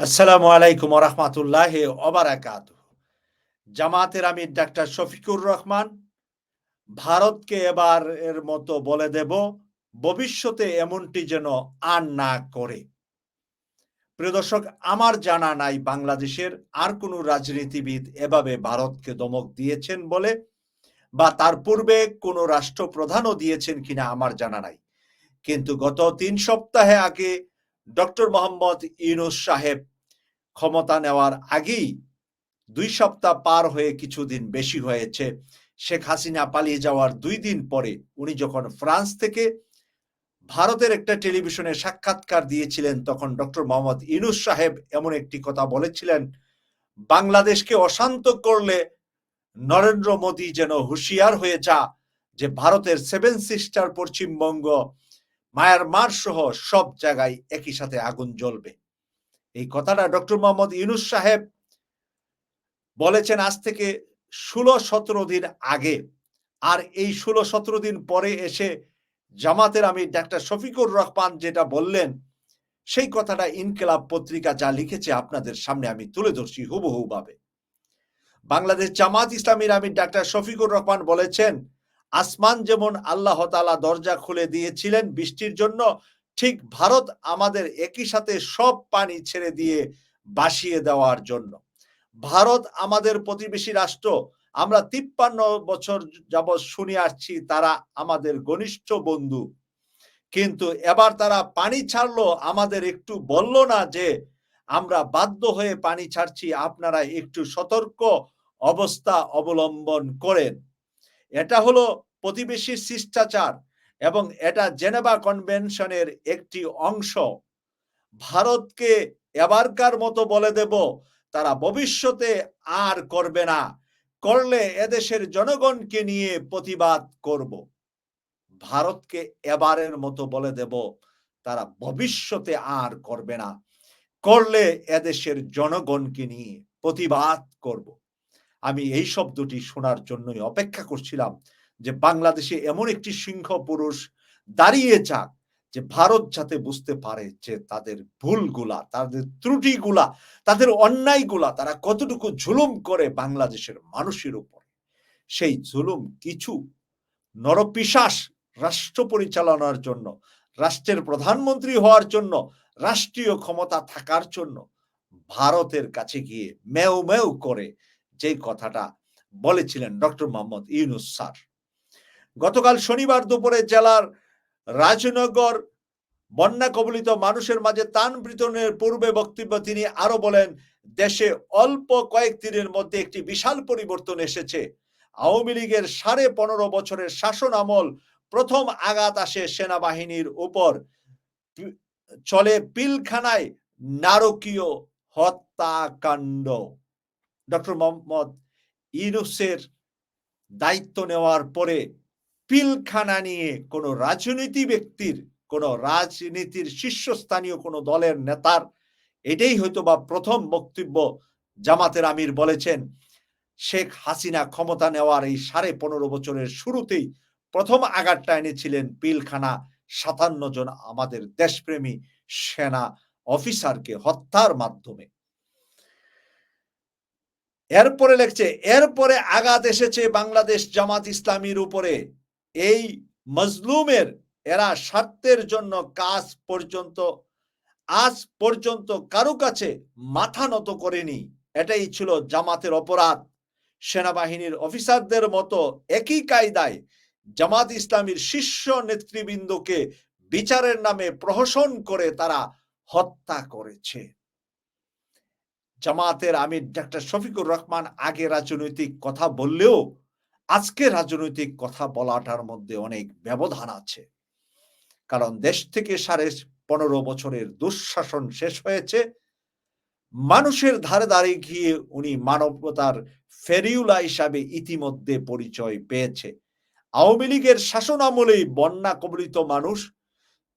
আসসালামু আলাইকুম রহমতুল্লাহ অবারাকাত জামাতের আমির ডাক্তার শফিকুর রহমান, ভারতকে এবার এর মতো বলে দেব, ভবিষ্যতে এমনটি যেন আর না করে। প্রিয় দর্শক, আমার জানা নাই বাংলাদেশের আর কোনো রাজনীতিবিদ এভাবে ভারতকে দমক দিয়েছেন বলে বা তার পূর্বে কোনো রাষ্ট্রপ্রধানও দিয়েছেন কিনা আমার জানা নাই। কিন্তু গত তিন সপ্তাহে আগে ডক্টর মোহাম্মদ ইউনুস সাহেব ক্ষমতা নেওয়ার আগেই দুই সপ্তাহ পার হয়ে কিছুদিন বেশি হয়েছে। শেখ হাসিনা পালিয়ে যাওয়ার দুই দিন পরে উনি যখন ফ্রান্স থেকে ভারতের একটা টেলিভিশনে সাক্ষাৎকার দিয়েছিলেন, তখন ডক্টর মোহাম্মদ ইনুস সাহেব এমন একটি কথা বলেছিলেন, বাংলাদেশকে অশান্ত করলে নরেন্দ্র মোদী যেন হুঁশিয়ার হয়ে যা যে ভারতের সেভেন সিস্টার পশ্চিমবঙ্গ মায়ারমার সহ সব জায়গায় একই সাথে আগুন জ্বলবে। এই কথাটা ডক্টর মোহাম্মদ ইউনুস সাহেব বলেছেন আজ থেকে ষোলো সতেরো দিন আগে। আর এই ষোলো সতেরো দিন পরে এসে জামাতের আমি ডাক্তার শফিকুর রহমান যেটা বললেন, সেই কথাটা ইনকেলাব পত্রিকা যা লিখেছে আপনাদের সামনে আমি তুলে ধরছি হুবহু ভাবে বাংলাদেশ জামাত ইসলামীর আমি ডাক্তার শফিকুর রহমান বলেছেন, আসমান যেমন আল্লাহ তালা দরজা খুলে দিয়েছিলেন বৃষ্টির জন্য ঠিক ভারত আমাদের একই সাথে সব পানি ছেড়ে দিয়ে বাসিয়ে দেওয়ার জন্য। ভারত আমাদের প্রতিবেশী রাষ্ট্র। আমরা তিপ্পান্ন বছর যাবৎ শুনে আসছি তারা আমাদের ঘনিষ্ঠ বন্ধু। কিন্তু এবার তারা পানি ছাড়লো, আমাদের একটু বলল না যে, আমরা বাধ্য হয়ে পানি ছাড়ছি, আপনারা একটু সতর্ক অবস্থা অবলম্বন করেন। এটা হলো প্রতিবেশীর শিষ্টাচার। এবং এটা জেনেভা কনভেনশনের একটি অংশ। ভারতকে এবারকার মতো বলে দেব, তারা ভবিষ্যতে আর করবে না। করলে এদেশের জনগণকে নিয়ে প্রতিবাদ করব। ভারতকে এবারের মতো বলে দেব, তারা ভবিষ্যতে আর করবে না। করলে এদেশের জনগণকে নিয়ে প্রতিবাদ করব। আমি এই শব্দটি শোনার জন্যই অপেক্ষা করছিলাম। যে বাংলাদেশে এমন একটি সিংহ পুরুষ দাঁড়িয়ে যাক যে ভারত যাতে বুঝতে পারে যে তাদের ভুলগুলা, তাদের ত্রুটিগুলা, তাদের অন্যায়গুলা তারা কতটুকু জুলুম করে বাংলাদেশের মানুষের উপর। সেই জুলুম কিছু নরপিশাস রাষ্ট্র পরিচালনার জন্য, রাষ্ট্রের প্রধানমন্ত্রী হওয়ার জন্য, রাষ্ট্রীয় ক্ষমতা থাকার জন্য ভারতের কাছে গিয়ে মেউ মেউ করে যে কথাটা বলেছিলেন ডক্টর মোহাম্মদ ইউনুস স্যার। গতকাল শনিবার দুপুরে জেলার রাজনগর বন্যা কবলিত মানুষের মাঝে তান বিতরণের পূর্বে বক্তব্য তিনি আরও বলেন, দেশে অল্প কয়েক দিনের মধ্যে একটি বিশাল পরিবর্তন এসেছে। আওয়ামী লীগের সাড়ে পনেরো বছরের শাসন আমল প্রথম আঘাত আসে সেনাবাহিনীর উপর। চলে পিলখানায় নারকীয় হত্যাকাণ্ড। ডক্টর মোহাম্মদ ইনুসের দায়িত্ব নেওয়ার পরে পিলখানা নিয়ে কোনো রাজনীতি ব্যক্তির, কোনো রাজনীতির শীর্ষস্থানীয় কোনো দলের নেতার, এটাই হয়তো বা প্রথম বক্তব্য জামাতের আমির বলেছেন। শেখ হাসিনা ক্ষমতা নেওয়ার এই সাড়ে পনেরো বছরের শুরুতেই প্রথম আঘাতটা এনেছিলেন পিলখানা সাতান্ন জন আমাদের দেশপ্রেমী সেনা অফিসারকে হত্যার মাধ্যমে। এরপরে লেখছে, এরপরে আঘাত এসেছে বাংলাদেশ জামাত ইসলামীর উপরে। এই মজলুমের, এরা স্বার্থের জন্য কাজ পর্যন্ত, আজ পর্যন্ত কারও কাছে মাথা নত করেনি। এটাই ছিল জামাতের অপরাধ। সেনাবাহিনীর অফিসারদের মতো একই কায়দায় জামাত ইসলামীর শীর্ষ নেতৃবৃন্দকে বিচারের নামে প্রহসন করে তারা হত্যা করেছে। জামাতের আমির ডাক্তার শফিকুর রহমান আগে রাজনৈতিক কথা বললেও আজকে রাজনৈতিক কথা বলাটার মধ্যে অনেক ব্যবধান আছে। কারণ দেশ থেকে সাড়ে পনেরো বছরের দুঃশাসন শেষ হয়েছে। মানুষের ধারে ধারে গিয়ে উনি মানবতার ফেরিউলা হিসাবে ইতিমধ্যে পরিচয় পেয়েছে। আওয়ামী লীগের শাসন আমলেই বন্যা কবলিত মানুষ,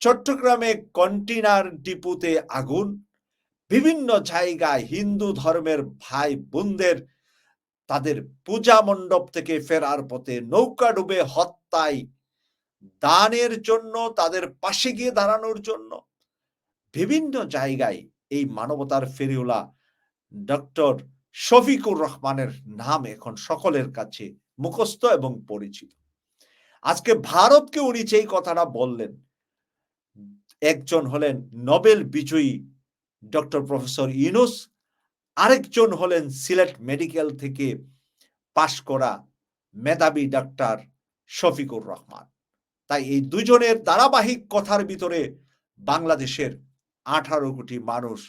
চট্টগ্রামে কন্টেনার ডিপুতে আগুন, বিভিন্ন জায়গায় হিন্দু ধর্মের ভাই বোনদের তাদের পূজা মণ্ডপ থেকে ফেরার পথে নৌকা ডুবে হত্যায় দানের জন্য, তাদের পাশে গিয়ে দাঁড়ানোর জন্য বিভিন্ন জায়গায় এই মানবতার ফেরিওলা ডক্টর শফিকুর রহমানের নাম এখন সকলের কাছে মুখস্থ এবং পরিচিত। আজকে ভারতকে উনি যেই কথাটা বললেন, একজন হলেন নোবেল বিজয়ী ডক্টর প্রফেসর ইউনুস আরেকজন হলেন সিলেট মেডিকেল থেকে পাশ করা মেধাবী ডাক্তার শফিকুর রহমান। তাই এই দুজনের ধারাবাহিক কথার ভিতরে বাংলাদেশের আঠারো কোটি মানুষ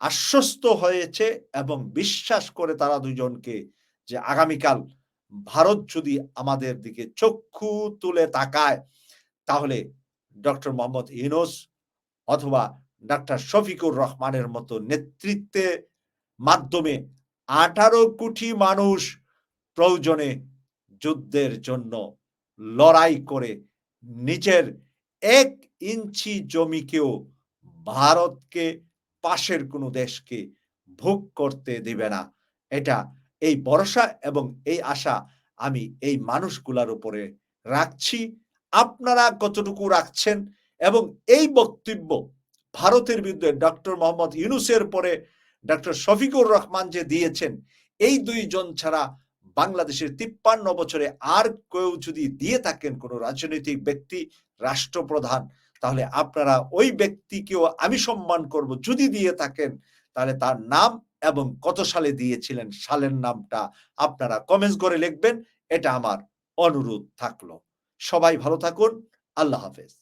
আশ্বস্ত হয়েছে এবং বিশ্বাস করে তারা দুজনকে যে আগামীকাল ভারত যদি আমাদের দিকে চক্ষু তুলে তাকায়, তাহলে ডক্টর মোহাম্মদ ইউনুস অথবা ডাক্তার শফিকুর রহমানের মতো নেতৃত্বে মাধ্যমে আঠারো কোটি মানুষ প্রয়োজনে যুদ্ধের জন্য লড়াই করে নিজের এক ইঞ্চি জমিকেও ভারতকে পাশের কোনো দেশকে ভোগ করতে দিবে না। এটা এই ভরসা এবং এই আশা আমি এই মানুষগুলার উপরে রাখছি। আপনারা কতটুকু রাখছেন? এবং এই বক্তব্য ভারতের বিরুদ্ধে ডক্টর মোহাম্মদ ইউনুসের পরে ডক্টর শফিকুর রহমান যে দিয়েছেন, এই দুইজন ছাড়া বাংলাদেশের তিপ্পান্ন বছরে আর কেউ যদি দিয়ে থাকেন কোনো রাজনৈতিক ব্যক্তি, রাষ্ট্রপ্রধান, তাহলে আপনারা ওই ব্যক্তিকেও আমি সম্মান করব। যদি দিয়ে থাকেন, তাহলে তার নাম এবং কত সালে দিয়েছিলেন সালের নামটা আপনারা কমেন্টস করে লিখবেন। এটা আমার অনুরোধ থাকল। সবাই ভালো থাকুন। আল্লাহ হাফেজ।